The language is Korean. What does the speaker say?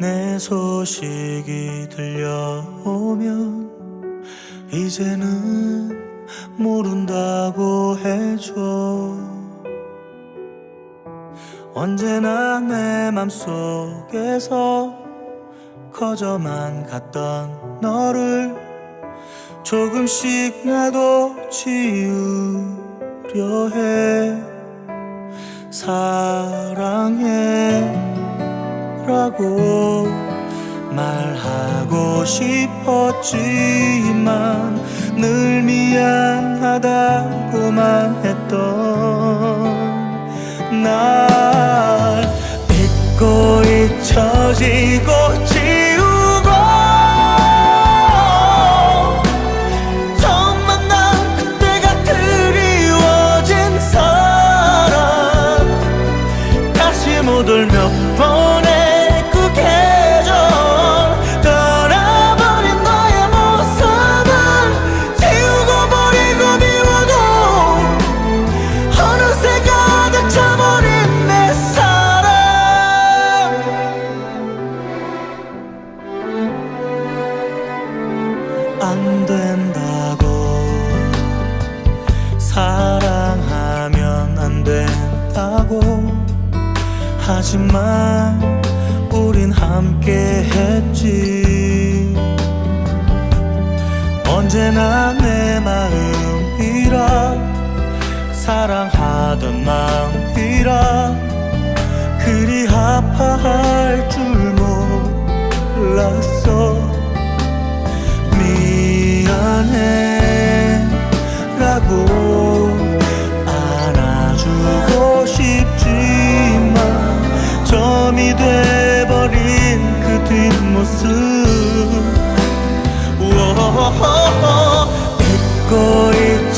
내 소식이 들려오면 이제는 모른다고 해줘. 언제나 내 맘속에서 커져만 갔던 너를 조금씩 나도 지우려 해. 사랑해 라고 말하고 싶었지만 늘 미안하다고만 했던 날 잊고 잊혀지고 하지만 우린 함께 했지. 언제나 내 마음이라 사랑하던 마음이라 그리 아파할 줄 몰랐어 예수 오, 오, 오, 오, 오,